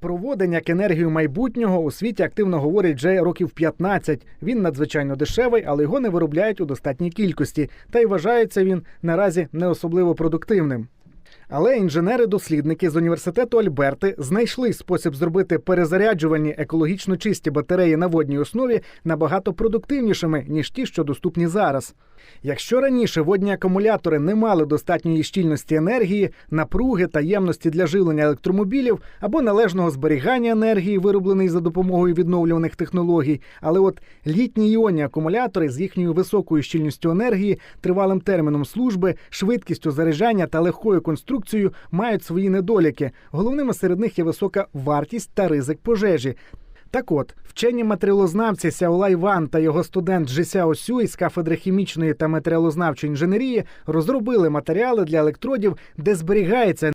Про водень як енергію майбутнього у світі активно говорять вже років 15. Він надзвичайно дешевий, але його не виробляють у достатній кількості, та й вважається він наразі не особливо продуктивним. Але інженери-дослідники з університету Альберти знайшли спосіб зробити перезаряджувальні екологічно чисті батареї на водній основі набагато продуктивнішими ніж ті, що доступні зараз. Якщо раніше водні акумулятори не мали достатньої щільності енергії, напруги та ємності для живлення електромобілів або належного зберігання енергії, виробленої за допомогою відновлюваних технологій, але от літні іонні акумулятори з їхньою високою щільністю енергії, тривалим терміном служби, швидкістю заряджання та легкою конструкцією мають свої недоліки. Головними серед них є висока вартість та ризик пожежі. Так от, вчені матеріалознавці Сяолай Ван та його студент Джисяо Сюй з кафедри хімічної та матеріалознавчої інженерії розробили матеріали для електродів, де зберігається